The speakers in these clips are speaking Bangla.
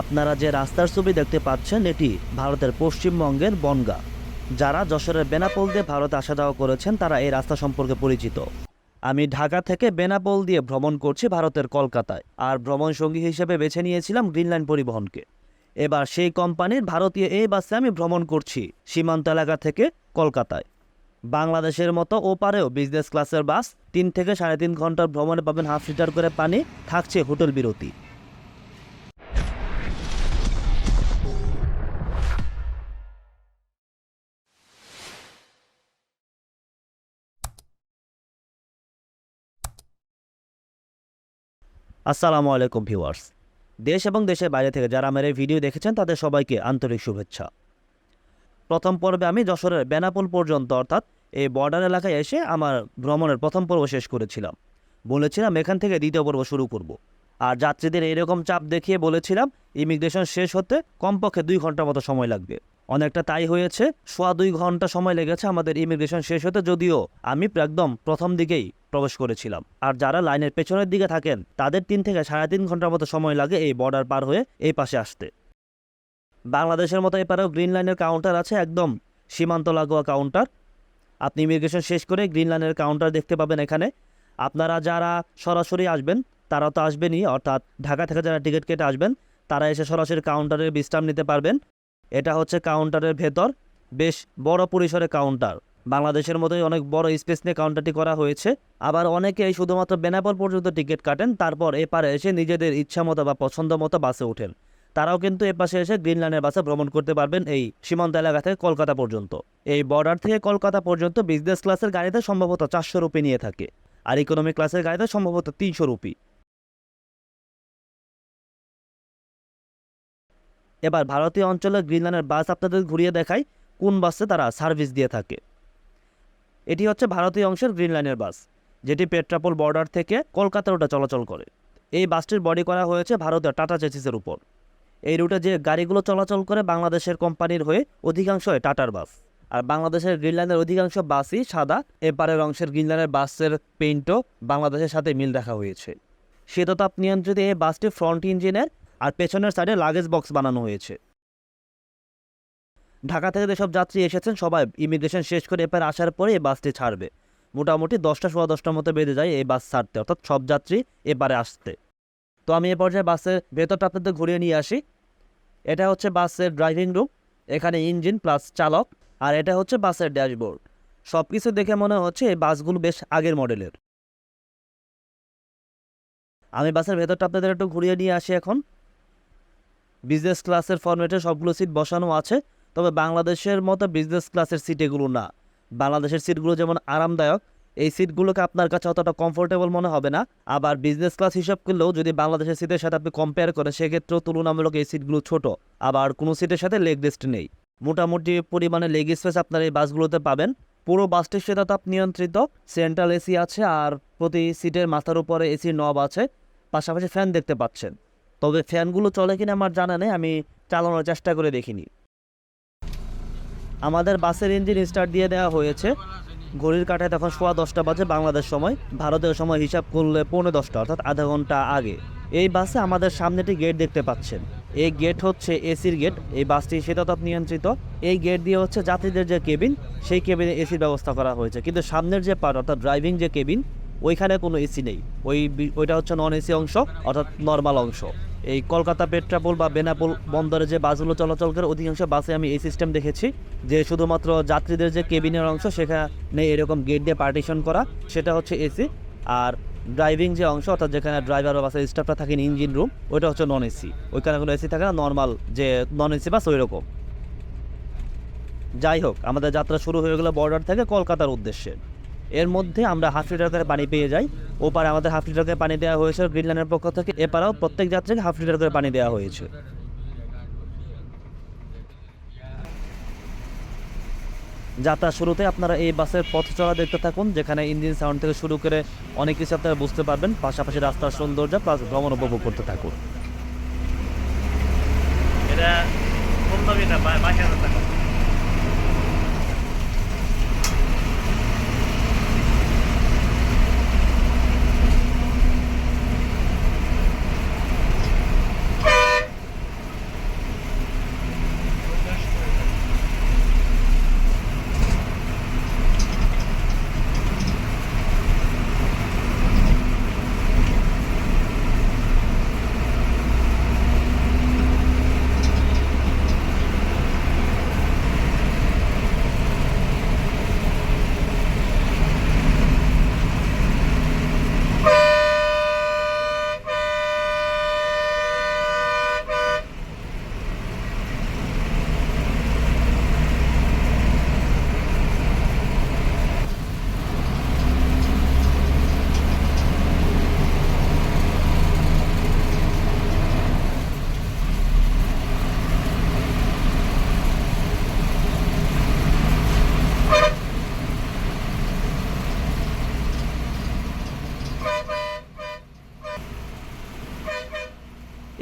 আপনারা যে রাস্তার ছবি দেখতে পাচ্ছেন, এটি ভারতের পশ্চিমবঙ্গের বনগা। যারা যশোরের বেনাপোল দিয়ে ভারতে আসা যাওয়া করেছেন, তারা এই রাস্তা সম্পর্কে পরিচিত। আমি ঢাকা থেকে বেনাপোল দিয়ে ভ্রমণ করছি ভারতের কলকাতায়, আর ভ্রমণ সঙ্গী হিসেবে বেছে নিয়েছিলাম গ্রিনল্যান্ড পরিবহনকে। এবার সেই কোম্পানির ভারতীয় এই বাসে আমি ভ্রমণ করছি সীমান্ত এলাকা থেকে কলকাতায়। বাংলাদেশের মতো ওপারেও বিজনেস ক্লাসের বাস তিন থেকে সাড়ে তিন ঘণ্টার ভ্রমণে পাবেন হাফ লিটার করে পানি, থাকছে হোটেল বিরতি। আসসালামু আলাইকুম ভিউয়ার্স। দেশ এবং দেশের বাইরে থেকে যারা আমার এই ভিডিও দেখেছেন, তাদের সবাইকে আন্তরিক শুভেচ্ছা। প্রথম পর্বে আমি যশোরের বেনাপোল পর্যন্ত, অর্থাৎ এই বর্ডার এলাকায় এসে আমার ভ্রমণের প্রথম পর্ব শেষ করেছিলাম। বলেছিলাম এখান থেকে দ্বিতীয় পর্ব শুরু করব। আর যাত্রীদের এরকম চাপ দেখিয়ে বলেছিলাম, ইমিগ্রেশন শেষ হতে কমপক্ষে দুই ঘণ্টার মতো সময় লাগবে। অনেকটা তাই হয়েছে। সোয়া দুই ঘণ্টা সময় লেগেছে, আমাদের ইমিগ্রেশন শেষ হতে। যদিও আমি একদম প্রথম দিকেই প্রবেশ করেছিলাম। আর যারা লাইনের পেছনের দিকে থাকেন, তাদের তিন থেকে সাড়ে তিন ঘণ্টার মতো সময় লাগে এই বর্ডার পার হয়ে এই পাশে আসতে। বাংলাদেশের মতো এপারেও গ্রিন লাইনের কাউন্টার আছে একদম সীমান্ত লাগোয়া কাউন্টার আপনি ইমিগ্রেশন শেষ করে গ্রিন লাইনের কাউন্টার দেখতে পাবেন এখানে। আপনারা যারা সরাসরি আসবেন, তারা তো আসবেনই, অর্থাৎ ঢাকা থেকে যারা টিকিট কেটে আসবেন, তারা এসে সরাসরি কাউন্টারে বিশ্রাম নিতে পারবেন। এটা হচ্ছে কাউন্টারের ভেতর। বেশ বড় পরিসরে কাউন্টার বাংলাদেশের মতোই অনেক বড় স্পেস নিয়ে কাউন্টারটি করা হয়েছে। আবার অনেকেই শুধুমাত্র বেনাপোল পর্যন্ত টিকিট কাটেন, তারপর এপারে এসে নিজেদের ইচ্ছা মতো বা পছন্দ মতো বাসে ওঠেন। তারাও কিন্তু এপাশে এসে গ্রিন লাইনের বাসে ভ্রমণ করতে পারবেন এই সীমান্ত এলাকা থেকে কলকাতা পর্যন্ত। এই বর্ডার থেকে কলকাতা পর্যন্ত বিজনেস ক্লাসের গাড়িতে সম্ভবত চারশো রুপি নিয়ে থাকে। আর ইকোনমি ক্লাসের গাড়িতে সম্ভবত তিনশো রুপি। এবার ভারতীয় অঞ্চলে গ্রিন লাইনের বাস আপনাদের ঘুরিয়ে দেখায় কোন বাসে তারা সার্ভিস দিয়ে থাকে। এটি হচ্ছে ভারতীয় অংশের গ্রিন লাইনের বাস, যেটি পেট্রাপোল বর্ডার থেকে কলকাতা রুটে চলাচল করে। এই বাসটির বডি করা হয়েছে ভারতীয় টাটা চেসিসের উপর। এই রুটে যে গাড়িগুলো চলাচল করে বাংলাদেশের কোম্পানির হয়ে অধিকাংশই টাটার বাস। আর বাংলাদেশের গ্রিন লাইনের অধিকাংশ বাসই সাদা, এপারের অংশের গ্রিন লাইনের বাসের পেইন্টও বাংলাদেশের সাথে মিল দেখা হয়েছে। শীততাপ নিয়ন্ত্রিত এই বাসটি ফ্রন্ট ইঞ্জিনের আর পেছনের সাইডে লাগেজ বক্স বানানো হয়েছে। ঢাকা থেকে যেসব যাত্রী এসেছেন, সবাই ইমিগ্রেশন শেষ করে এপারে আসার পরে এই বাসটি ছাড়বে। মোটামুটি দশটা, সোয়া দশটার মতো বেঁধে যায় এই বাস ছাড়তে, অর্থাৎ সব যাত্রী এপারে আসতে। তো আমি এ পর্যায়ে বাসের ভেতরটা আপনাদের ঘুরিয়ে নিয়ে আসি। এটা হচ্ছে বাসের ড্রাইভিং রুম এখানে ইঞ্জিন প্লাস চালক, আর এটা হচ্ছে বাসের ড্যাশবোর্ড সব কিছু দেখে মনে হচ্ছে এই বাসগুলো বেশ আগের মডেলের আমি বাসের ভেতরটা আপনাদের একটু ঘুরিয়ে নিয়ে আসি এখন। বিজনেস ক্লাসের ফরম্যাটে সবগুলো সিট বসানো আছে, তবে বাংলাদেশের মতো বিজনেস ক্লাসের সিট এগুলো না। বাংলাদেশের সিটগুলো যেমন আরামদায়ক, এই সিটগুলোকে আপনার কাছে অতটা কমফোর্টেবল মনে হবে না। আবার বিজনেস ক্লাস হিসাব করলেও যদি বাংলাদেশের সিটের সাথে আপনি কম্পেয়ার করেন, সেক্ষেত্রেও তুলনামূলক এই সিটগুলো ছোট। আবার কোনো সিটের সাথে লেগ রেস্ট নেই। মোটামুটি পরিমাণে লেগ স্পেস আপনার এই বাসগুলোতে পাবেন। পুরো বাসটির শীতাতাপ নিয়ন্ত্রিত সেন্ট্রাল এসি আছে আর প্রতি সিটের মাথার উপরে এসির নব আছে, পাশাপাশি ফ্যান দেখতে পাচ্ছেন। তবে ফ্যানগুলো চলে কিনা আমার জানা নেই, আমি চালানোর চেষ্টা করে দেখিনি। আমাদের বাসের ইঞ্জিন স্টার্ট দিয়ে দেওয়া হয়েছে। ঘড়ির কাঁটায় তখন সোয়া দশটা বাজে বাংলাদেশ সময়, ভারতের সময় হিসাব করলে পৌনে দশটা, অর্থাৎ আধা ঘণ্টা আগে। এই বাসে আমাদের সামনেটি গেট দেখতে পাচ্ছেন। এই গেট হচ্ছে এসির গেট এই বাসটি শীতাতাপ নিয়ন্ত্রিত। এই গেট দিয়ে হচ্ছে যাত্রীদের যে কেবিন সেই কেবিনে এসির ব্যবস্থা করা হয়েছে। কিন্তু সামনের যে পার্ট অর্থাৎ ড্রাইভিং যে কেবিন ওইখানে কোনো এসি নেই। ওই ওইটা হচ্ছে নন এসি অংশ, অর্থাৎ নর্মাল অংশ। এই কলকাতা পেট্রাপোল বা বেনাপোল বন্দরে যে বাসগুলো চলাচল করে, অধিকাংশ বাসে আমি এই সিস্টেম দেখেছি, যে শুধুমাত্র যাত্রীদের যে কেবিনের অংশ, সেখানে এরকম গেট দিয়ে পার্টিশন করা, সেটা হচ্ছে এসি আর ড্রাইভিং যে অংশ, অর্থাৎ যেখানে ড্রাইভার বা বাসের স্টাফটা থাকেন ইঞ্জিন রুম ওইটা হচ্ছে নন এসি ওইখানে কোনো এসি থাকে না নর্মাল যে নন এসি বাস ওই রকম যাই হোক, আমাদের যাত্রা শুরু হয়ে গেলো বর্ডার থেকে কলকাতার উদ্দেশ্যে। এর মধ্যে আমরা হাফ লিটার করে পানি পেয়ে যাই। ওপারে আমাদের হাফ লিটার করে পানি দেওয়া হয়েছে, গ্রিনল্যান্ডের পক্ষ থেকে। এপারেও প্রত্যেক যাত্রীকে হাফ লিটার করে পানি দেওয়া হয়েছে। যাত্রা শুরুতে আপনারা এই বাসের পথ চলা দেখতে থাকুন, যেখানে ইঞ্জিন সাউন্ড থেকে শুরু করে অনেক কিছু আপনারা বুঝতে পারবেন। পাশাপাশি রাস্তার সৌন্দর্য প্লাস ভ্রমণ উপভোগ করতে থাকুন। এটা কোন এটা বাইশ হাজার টাকা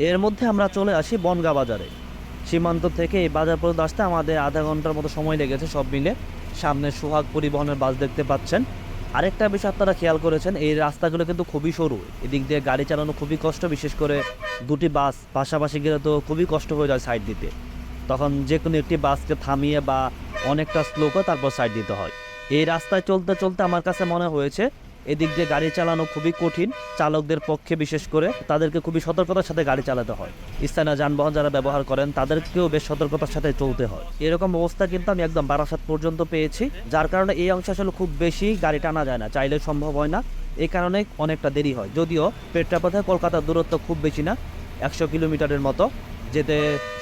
এর মধ্যে আমরা চলে আসি বনগা বাজারে। সীমান্ত থেকে এই বাজার পর্যন্ত আসতে আমাদের আধা ঘণ্টার মতো সময় লেগেছে সব মিলে। সামনে সোহাগ পরিবহনের বাস দেখতে পাচ্ছেন। আরেকটা বিষয় আপনারা খেয়াল করেছেন, এই রাস্তাগুলো কিন্তু খুবই সরু। এদিক দিয়ে গাড়ি চালানো খুবই কষ্ট, বিশেষ করে দুটি বাস। পাশাপাশি গেলে তো খুবই কষ্ট হয়ে যায় সাইড দিতে। তখন যে কোনো একটি বাসকে থামিয়ে বা অনেকটা স্লো করে তারপর সাইড দিতে হয়। এই রাস্তায় চলতে চলতে আমার কাছে মনে হয়েছে এদিক দিয়ে গাড়ি চালানো খুবই কঠিন। চালকদের পক্ষে বিশেষ করে তাদেরকে খুবই সতর্কতার সাথে গাড়ি চালাতে হয়। স্থানীয় যানবাহন যারা ব্যবহার করেন, তাদেরকেও বেশ সতর্কতার সাথে চলতে হয়। এরকম অবস্থা কিন্তু আমি একদম বারাসাত পর্যন্ত পেয়েছি, যার কারণে এই অংশে আসলে খুব বেশি গাড়ি টানা যায় না, চাইলে সম্ভব হয় না। এই কারণে অনেকটা দেরি হয়। যদিও পেট্রাপথে কলকাতার দূরত্ব খুব বেশি না, একশো কিলোমিটারের মতো। যেতে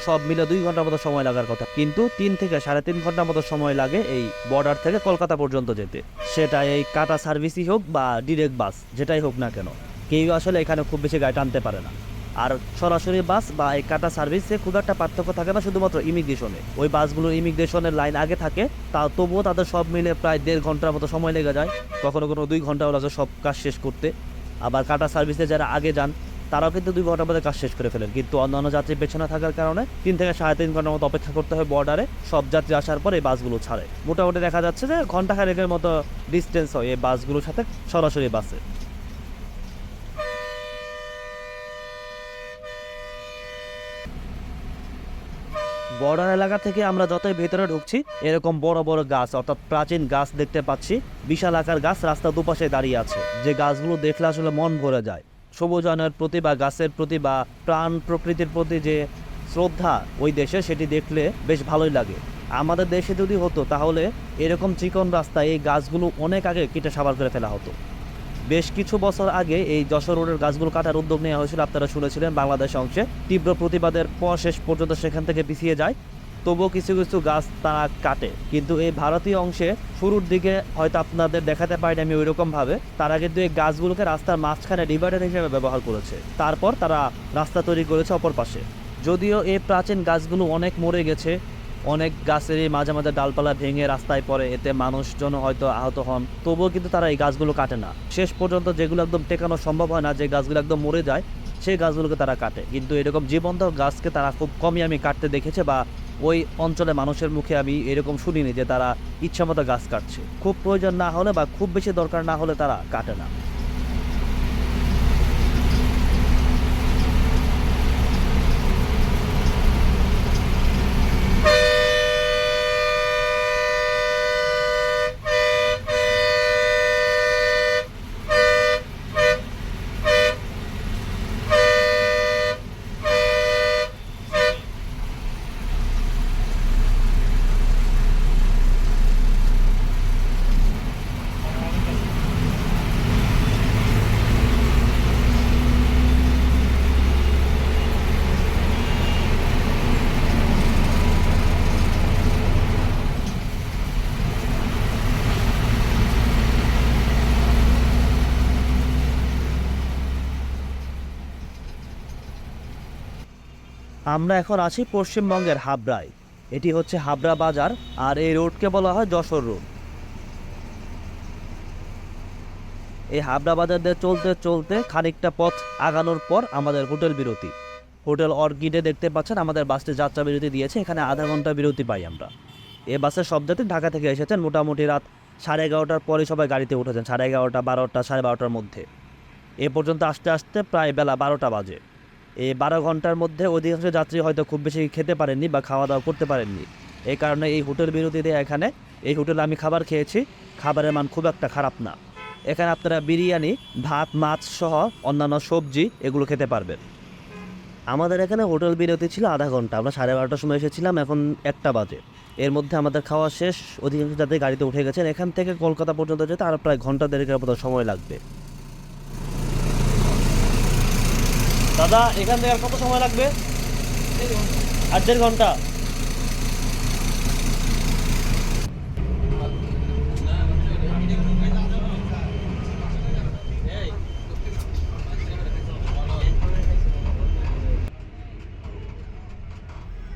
সব মিলে দুই ঘণ্টার মতো সময় লাগার কথা। কিন্তু তিন থেকে সাড়ে তিন ঘণ্টার মতো সময় লাগে এই বর্ডার থেকে কলকাতা পর্যন্ত যেতে। সেটা এই কাটা সার্ভিসই হোক বা ডিরেক্ট বাস যেটাই হোক না কেন। কেউ আসলে এখানে খুব বেশি গাড়ি টানতে পারে না। আর সরাসরি বাস বা এই কাটা সার্ভিসে খুব একটা পার্থক্য থাকে না, শুধুমাত্র ইমিগ্রেশনে ওই বাসগুলোর ইমিগ্রেশনের লাইন আগে থাকে, তা তবুও তাদের সব মিলে প্রায় দেড় ঘণ্টার মতো সময় লেগে যায়। কখনো কোনো দুই ঘন্টাও লাগে সব কাজ শেষ করতে। আবার কাটা সার্ভিসে যারা আগে যান তারাও কিন্তু দুই ঘণ্টার মধ্যে কাজ শেষ করে ফেলেন। কিন্তু অন্যান্য যাত্রী পেছনে থাকার কারণে তিন থেকে সাড়ে তিন ঘণ্টার মতো অপেক্ষা করতে হয় বর্ডারে সব যাত্রী আসার পর এই বাসগুলো ছাড়ে। মোটামুটি দেখা যাচ্ছে যে ঘণ্টা খানেকের মতো ডিস্টেন্স হয় এই বাসগুলোর সাথে সরাসরি বাসে। বর্ডার এলাকা থেকে আমরা যতই ভেতরে ঢুকছি, এরকম বড় বড় গাছ, অর্থাৎ প্রাচীন গাছ দেখতে পাচ্ছি। বিশাল আকার গাছ রাস্তা দুপাশে দাঁড়িয়ে আছে। যে গাছগুলো দেখলে আসলে মন ভরে যায়। সবুজায়নের প্রতি বা গাছের প্রতি বা প্রাণ প্রকৃতির প্রতি যে শ্রদ্ধা ওই দেশে, সেটি দেখলে বেশ ভালোই লাগে। আমাদের দেশে যদি হতো, তাহলে এরকম চিকন রাস্তায় এই গাছগুলো অনেক আগে কেটে সাবার করে ফেলা হতো। বেশ কিছু বছর আগে এই যশোর রোডের গাছগুলো কাটার উদ্যোগ নেওয়া হয়েছিল, আপনারা শুনেছিলেন, বাংলাদেশ অংশে। তীব্র প্রতিবাদের পর শেষ পর্যন্ত সেখান থেকে পিছিয়ে যায়। তবুও কিছু কিছু গাছ তারা কাটে। কিন্তু এই ভারতীয় অংশে শুরুর দিকে হয়তো আপনাদের দেখাতে পারিনি আমি ওইরকমভাবে। তারা কিন্তু এই গাছগুলোকে রাস্তার মাঝখানে ডিভাইডার হিসেবে ব্যবহার করেছে। তারপর তারা রাস্তা তৈরি করেছে অপর পাশে। যদিও এই প্রাচীন গাছগুলো অনেক মরে গেছে, অনেক গাছেরই মাঝে মাঝে ডালপালা ভেঙে রাস্তায় পড়ে, এতে মানুষজন হয়তো আহত হন। তবুও কিন্তু তারা এই গাছগুলো কাটে না। শেষ পর্যন্ত যেগুলো একদম টেকানো সম্ভব হয় না, যে গাছগুলো একদম মরে যায়, সেই গাছগুলোকে তারা কাটে। কিন্তু এরকম জীবন্ত গাছকে তারা খুব কমই আমি কাটতে দেখেছে বা ওই অঞ্চলে মানুষের মুখে আমি এরকম শুনিনি যে তারা ইচ্ছামতো গাছ কাটছে। খুব প্রয়োজন না হলে বা খুব বেশি দরকার না হলে তারা কাটে না। আমরা এখন আছি পশ্চিমবঙ্গের হাবড়ায়। এটি হচ্ছে হাবড়া বাজার, আর এই রোডকে বলা হয় যশোর রোড। এই হাবড়া বাজার দিয়ে চলতে চলতে খানিকটা পথ আগানোর পর আমাদের হোটেল বিরতি। হোটেল অর্কিডে দেখতে পাচ্ছেন, আমাদের বাসটি যাত্রা বিরতি দিয়েছে, এখানে আধা ঘণ্টা বিরতি পাই আমরা। এই বাসের সব যাত্রী ঢাকা থেকে এসেছেন, মোটামুটি রাত সাড়ে এগারোটার পরে সবাই গাড়িতে উঠেছেন, সাড়ে এগারোটা, বারোটা, সাড়ে বারোটার মধ্যে। এ পর্যন্ত আসতে আসতে প্রায় বেলা বারোটা বাজে। বারো ঘণ্টার মধ্যে অধিকাংশ যাত্রী হয়তো খুব বেশি খেতে পারেননি বা খাওয়া দাওয়া করতে পারেননি। এই কারণে এই হোটেল বিরতি দিয়ে এখানে, এই হোটেলে আমি খাবার খেয়েছি, খাবারের মান খুব একটা খারাপ না। এখানে আপনারা বিরিয়ানি, ভাত, মাছ সহ অন্যান্য সবজি এগুলো খেতে পারবেন। আমাদের এখানে হোটেল বিরতি ছিল আধা ঘণ্টা। আমরা সাড়ে বারোটার সময় এসেছিলাম, এখন একটা বাজে। এর মধ্যে আমাদের খাওয়া শেষ, অধিকাংশ যাত্রী গাড়িতে উঠে গেছেন। এখান থেকে কলকাতা পর্যন্ত যেতে আর প্রায় ঘণ্টা দেড়েকের মতো সময় লাগবে। দাদা, এখান থেকে আর কত সময় লাগবে? আর দেড় ঘণ্টা।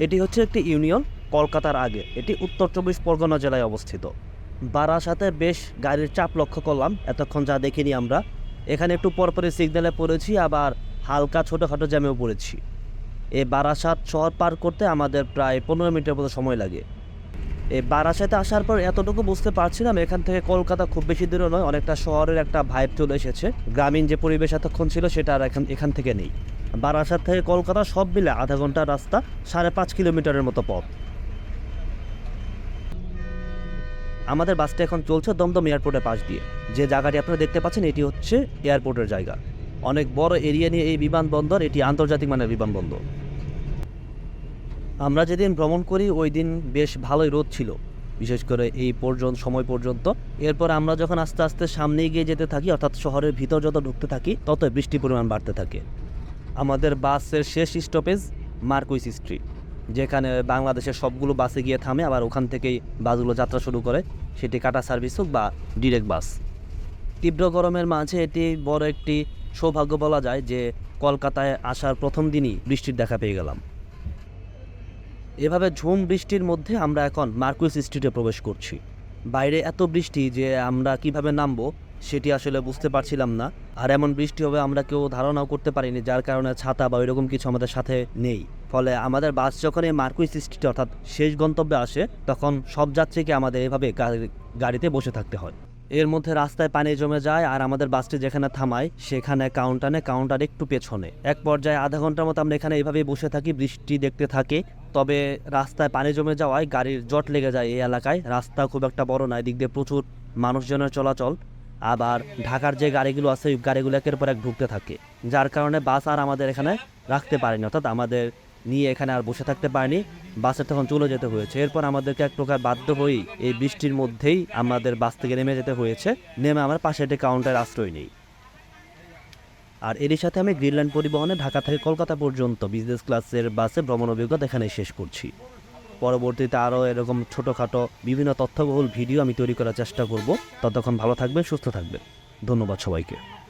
এটি হচ্ছে একটি ইউনিয়ন কলকাতার আগে। এটি উত্তর চব্বিশ পরগনা জেলায় অবস্থিত। বারাসাতে বেশ গাড়ির চাপ লক্ষ্য করলাম। এতক্ষণ যা দেখিনি আমরা। এখানে একটু পরপরই সিগন্যালে পড়েছি, আবার হালকা ছোটোখাটো জ্যামেও পড়েছি। এ বারাসাত শহর পার করতে আমাদের প্রায় পনেরো মিনিটের মতো সময় লাগে। এ বারাসাতে আসার পর এতটুকু বুঝতে পারছিলাম এখান থেকে কলকাতা খুব বেশি দূরে নয়, অনেকটা শহরের একটা ভাইব চলে এসেছে। গ্রামীণ যে পরিবেশ এতক্ষণ ছিল সেটা আর এখান এখান থেকে নেই। বারাসাত থেকে কলকাতা সব মিলে আধা ঘণ্টার রাস্তা, সাড়ে পাঁচ কিলোমিটারের মতো পথ। আমাদের বাসটা এখন চলছে দমদম এয়ারপোর্টের পাশ দিয়ে। যে জায়গাটি আপনারা দেখতে পাচ্ছেন এটি হচ্ছে এয়ারপোর্টের জায়গা। অনেক বড় এরিয়া নিয়ে এই বিমানবন্দর, এটি আন্তর্জাতিক মানের বিমানবন্দর। আমরা যেদিন ভ্রমণ করি, ওই দিন বেশ ভালোই রোদ ছিল। বিশেষ করে এই পর্যন্ত, সময় পর্যন্ত। এরপর আমরা যখন আস্তে আস্তে সামনে এগিয়ে যেতে থাকি, অর্থাৎ শহরের ভিতর যত ঢুকতে থাকি তত বৃষ্টির পরিমাণ বাড়তে থাকে। আমাদের বাসের শেষ স্টপেজ মার্কুইস স্ট্রিট, যেখানে বাংলাদেশের সবগুলো বাসে গিয়ে থামে, আবার ওখান থেকেই বাসগুলো যাত্রা শুরু করে। সেটি কাটা সার্ভিস হোক বা ডিরেক্ট বাস। তীব্র গরমের মাঝে এটি বড় একটি সৌভাগ্য বলা যায় যে কলকাতায় আসার প্রথম দিনই বৃষ্টির দেখা পেয়ে গেলাম। এভাবে ঝুম বৃষ্টির মধ্যে আমরা এখন মার্কুইস স্ট্রিটে প্রবেশ করছি। বাইরে এত বৃষ্টি যে আমরা কীভাবে নামবো সেটি আসলে বুঝতে পারছিলাম না, আর এমন বৃষ্টি হবে আমরা কেউ ধারণাও করতে পারিনি, যার কারণে ছাতা বা এরকম কিছু আমাদের সাথে নেই। ফলে আমাদের বাস যখন এই মার্কুইস স্ট্রিটে অর্থাৎ শেষ গন্তব্যে আসে, তখন সব যাত্রীকে আমাদের এভাবে গাড়িতে বসে থাকতে হয়। এর মধ্যে রাস্তায় পানি জমে যায় আর আমাদের বাসটি যেখানে থামায়, সেখানে কাউন্টারে কাউন্টার একটু পেছনে। এক পর্যায়ে আধা ঘণ্টার মতো আমরা এখানে এইভাবেই বসে থাকি, বৃষ্টি দেখতে থাকে। তবে রাস্তায় পানি জমে যাওয়ায় গাড়ির জট লেগে যায় এই এলাকায়। রাস্তা খুব একটা বড় নয় দিক দিয়ে প্রচুর মানুষজনের চলাচল। আবার ঢাকার যে গাড়িগুলো আছে, ওই গাড়িগুলো একের পর এক ঢুকতে থাকে। যার কারণে বাস আর আমাদের এখানে রাখতে পারেনি, অর্থাৎ আমাদের নিয়ে এখানে আর বসে থাকতে পারেনি। বাসে তখন চলে যেতে হয়েছে। এরপর আমাদেরকে এক প্রকার বাধ্য হয়েই এই বৃষ্টির মধ্যেই আমাদের বাস থেকে নেমে যেতে হয়েছে। নেমে আমার পাশে একটি কাউন্টার আশ্রয় নেই। আর এরই সাথে আমি গ্রিনল্যান্ড পরিবহনে ঢাকা থেকে কলকাতা পর্যন্ত বিজনেস ক্লাসের বাসে ভ্রমণ অভিজ্ঞতা এখানে শেষ করছি। পরবর্তীতে আরও এরকম ছোটোখাটো বিভিন্ন তথ্যবহুল ভিডিও আমি তৈরি করার চেষ্টা করব। ততক্ষণ ভালো থাকবেন, সুস্থ থাকবেন। ধন্যবাদ সবাইকে।